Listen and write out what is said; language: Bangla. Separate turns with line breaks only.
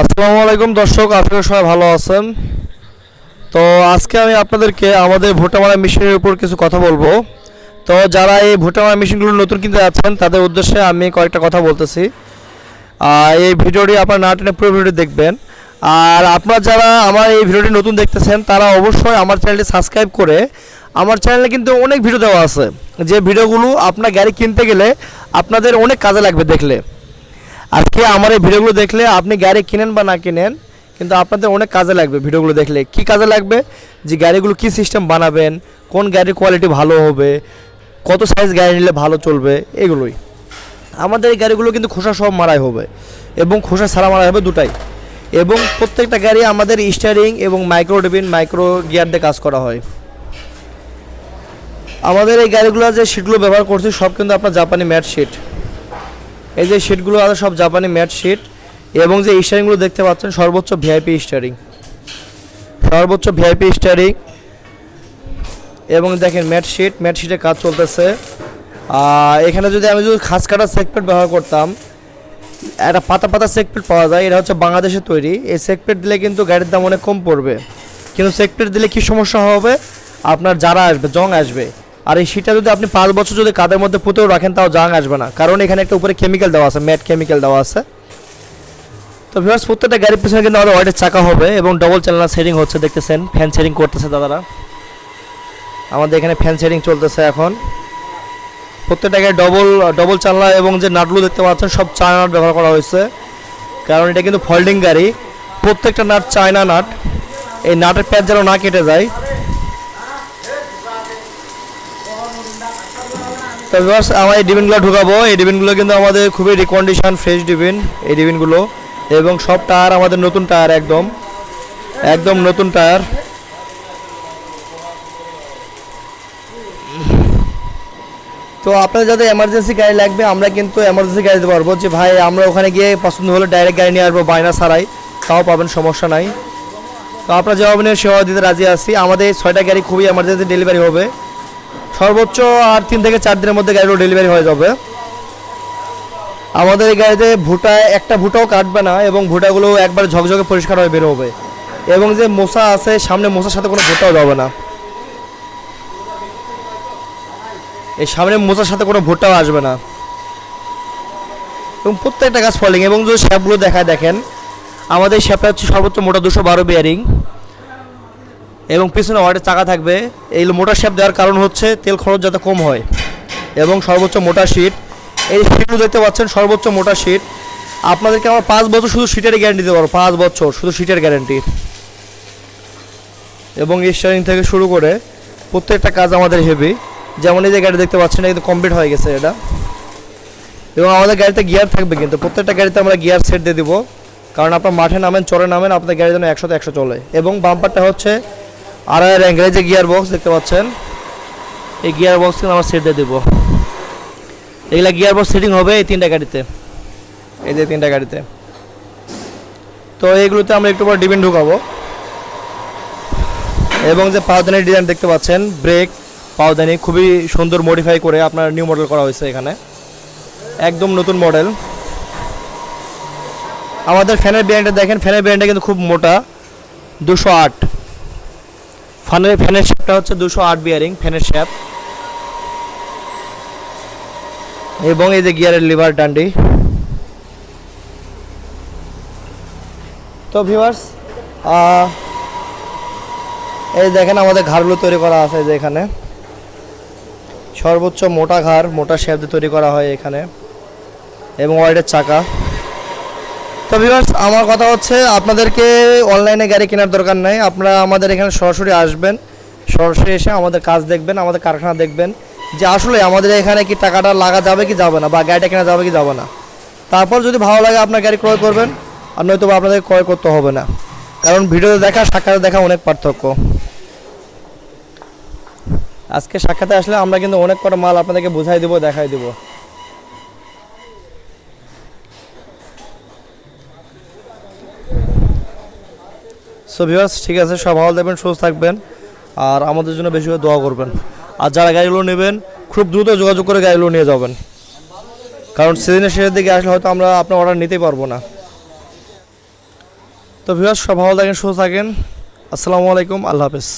আসসালামু আলাইকুম দর্শক আপনারা সবাই ভালো আছেন। তো আজকে আমি আপনাদেরকে আমাদের ভোটামারা মেশিনের উপর কিছু কথা বলব। তো যারা এই ভোটামারা মেশিনগুলো নতুন কিনতে যাচ্ছেন, তাদের উদ্দেশ্যে আমি কয়েকটা কথা বলতেছি। এই ভিডিওটি আপনার না টেনে পুরো ভিডিও দেখবেন। আর আপনারা যারা আমার এই ভিডিওটি নতুন দেখতেছেন, তারা অবশ্যই আমার চ্যানেলটি সাবস্ক্রাইব করে আমার চ্যানেলে কিন্তু অনেক ভিডিও দেওয়া আছে। যে ভিডিওগুলো আপনার গাড়ি কিনতে গেলে আপনাদের অনেক কাজে লাগবে দেখলে। আজকে আমার এই ভিডিওগুলো দেখলে আপনি গাড়ি কিনেন বা না কিনেন, কিন্তু আপনাদের অনেক কাজে লাগবে ভিডিওগুলো দেখলে। কি কাজে লাগবে? যে গাড়িগুলো কি সিস্টেম বানাবেন, কোন গাড়ির কোয়ালিটি ভালো হবে, কত সাইজ গাড়ি নিলে ভালো চলবে, এগুলোই। আমাদের এই গাড়িগুলো কিন্তু খোসা সব মারাই হবে, এবং খোসা ছাড়া মারাই হবে দুটাই। এবং প্রত্যেকটা গাড়ি আমাদের স্টারিং এবং মাইক্রো ডিবিন মাইক্রো গিয়ার দিয়ে কাজ করা হয়। আমাদের এই গাড়িগুলো যে সিটগুলো ব্যবহার করছি, সব কিন্তু আপনার জাপানি ম্যাট শিট এই যে শিটগুলো আছে, সব জাপানি ম্যাট শিট এবং যে স্টারিংগুলো দেখতে পাচ্ছেন, সর্বোচ্চ ভিআইপি স্টারিং সর্বোচ্চ ভিআইপি স্টারিং এবং দেখেন ম্যাট শিট ম্যাট শিটে কাজ চলতেছে। এখানে যদি আমি যদি খাস কাটা সেকপেট ব্যবহার করতাম, একটা পাতা পাতা সেকপেট পাওয়া যায়, এটা হচ্ছে বাংলাদেশে তৈরি। এই সেকপেট দিলে কিন্তু গাড়ির দাম অনেক কম পড়বে। কিন্তু সেকপেট দিলে কি সমস্যা হবে? আপনার যারা আসবে, জং আসবে আর এই শীতটা যদি আপনি পাঁচ বছর যদি কাদের মধ্যে পুঁতেও রাখেন, তাও জাং আসবে না। কারণ এখানে একটা উপরে কেমিক্যাল দেওয়া আছে ম্যাট কেমিক্যাল দেওয়া আছে। তো ভিউয়ার্স প্রত্যেকটা গাড়ির পিছনে কিন্তু আমাদের ওয়াইটের চাকা হবে এবং ডবল চ্যানেল সেটিং হচ্ছে, দেখতেছেন। ফ্যান সেটিং করতেছে দাদারা। আমাদের এখানে ফ্যান সেটিং চলতেছে এখন। প্রত্যেকটা গাড়ি ডবল ডবল চালনা এবং যে নাটগুলো দেখতে পাচ্ছেন, সব চায়না নাট ব্যবহার করা হয়েছে। কারণ এটা কিন্তু ফোল্ডিং গাড়ি। প্রত্যেকটা নাট চায়না নাট। এই নাটের প্যাচ যেন না কেটে যায় তো আমার এই ডিবিনগুলো ঢুকাবো। এই ডিবিনগুলো কিন্তু আমাদের খুবই রিকন্ডিশন ফ্রেশ ডিবিন এই ডিবিনগুলো এবং সব টায়ার আমাদের নতুন টায়ার একদম। একদম নতুন টায়ার। তো আপনার যাদের এমার্জেন্সি গাড়ি লাগবে, আমরা কিন্তু এমার্জেন্সি গাড়ি দিতে পারব। যে ভাই, আমরা ওখানে গিয়ে পছন্দ হলে ডাইরেক্ট গাড়ি নিয়ে আসব, বায়না ছাড়াই। তাও পাবেন, সমস্যা নাই। তো আপনারা জবাব নিয়ে সেবা দিতে রাজি আছি। আমাদের ছয়টা গাড়ি খুবই এমার্জেন্সি ডেলিভারি হবে। সর্বোচ্চ আর তিন থেকে চার দিনের মধ্যে গাড়িগুলো ডেলিভারি হয়ে যাবে। আমাদের এই গাড়িতে ভুটায়, একটা ভুটাও কাটবে না এবং ভুটাগুলো একবার ঝকঝকে পরিষ্কার হয়ে বের হবে এবং যে মশা আছে, সামনে মশার সাথে কোনো ভুটাও যাবে না। এই সামনে মোচার সাথে কোনো ভুট্টাও আসবে না। এবং প্রত্যেকটা গাছ ফলিং এবং যদি শ্যাপগুলো দেখায় দেখেন, আমাদের শ্যাপটা হচ্ছে সর্বোচ্চ মোটা দুশো বারো বিয়ারিং এবং পিছনে ওয়ার্ডের চাকা থাকবে। এই মোটা শ্যাপ দেওয়ার কারণ হচ্ছে তেল খরচ যাতে কম হয় এবং সর্বোচ্চ মোটা শিট এই শিটগুলো দেখতে পাচ্ছেন, সর্বোচ্চ মোটা শিট আপনাদেরকে আমার পাঁচ বছর শুধু সিটের গ্যারান্টি দিতে পারব, পাঁচ বছর শুধু সিটের গ্যারান্টি এবং স্টারিং থেকে শুরু করে প্রত্যেকটা কাজ আমাদের হেভি যেমন এই যে গাড়ি দেখতে পাচ্ছেন, এটা কিন্তু কমপ্লিট হয়ে গেছে এটা। এবং আমাদের গাড়িতে গিয়ার থাকবে কিন্তু, প্রত্যেকটা গাড়িতে আমরা গিয়ার সেট দিয়ে দিব। কারণ আপনার মাঠে নামেন, চরে নামেন আপনার গাড়ি যেন একশোতে একশো চলে। এবং বাম্পারটা হচ্ছে আড়াই র্যাঙ্কের যে গিয়ার বক্স দেখতে পাচ্ছেন, এই গিয়ার বক্স কিন্তু আমরা সেট দিয়ে দেবো। এগুলা গিয়ার বক্স সেটিং হবে এই তিনটা গাড়িতে। এই যে তিনটা গাড়িতে। তো এইগুলোতে আমরা একটু পর ডিবেন ঢুকাবো। এবং যে পাওদানির ডিজাইন দেখতে পাচ্ছেন ব্রেক পাওদানি খুবই সুন্দর মডিফাই করে আপনার নিউ মডেল করা হয়েছে এখানে। একদম নতুন মডেল আমাদের ফ্যানের ব্র্যান্ডটা দেখেন ফ্যানের ব্র্যান্ডটা কিন্তু খুব মোটা, দুশো আট। ফ্যানের ফ্যানের শেপটা হচ্ছে দুশো আট বিয়ারিং ফ্যানের শেপ। এবং এই যে গিয়ারের লিভার ডান্ডি। তো ভিউয়ার্স এই দেখেন আমাদের ঘাড়গুলো তৈরি করা আছে যে এখানে। সর্বোচ্চ মোটা ঘাড়, মোটা শেপ দিয়ে তৈরি করা হয় এখানে। এবং ওয়াইডের চাকা। তো ভিউয়ার্স আমার কথা হচ্ছে, আপনাদেরকে অনলাইনে গাড়ি কেনার দরকার নাই। আপনারা আমাদের এখানে সরাসরি আসবেন, সরাসরি এসে আমাদের কাজ দেখবেন, আমাদের কারখানা দেখবেন যে আসলে আমাদের এখানে কি টাকাটা লাগা যাবে কি যাবে না, বা গাড়িটা কেনা যাবে কি যাবে না। তারপর যদি ভালো লাগে আপনার গাড়ি ক্রয় করবেন, আর নয়তো আপনাদের ক্রয় করতে হবে না। কারণ ভিডিওতে দেখা, সাক্ষাতে দেখা অনেক পার্থক্য। আজকে সাক্ষাতে আসলে আমরা কিন্তু অনেক কটা মাল আপনাদেরকে বুঝাই দেবো, দেখাই দেবো। সো ভিউয়ার্স ঠিক আছে সব ভালো থাকবেন, সুস্থ থাকবেন, আর আমাদের জন্য বেশি করে দোয়া করবেন। আর যারা গাড়িগুলো নেবেন, খুব দ্রুত যোগাযোগ করে গাড়িগুলো নিয়ে যাবেন। কারণ সিজনের শেষের দিকে আসলে হয়তো আমরা আপনার অর্ডার নিতেই পারব না। তো ভিউয়ার্স সব ভালো থাকেন, সুস্থ থাকেন। আসসালামু আলাইকুম, আল্লাহ হাফেজ।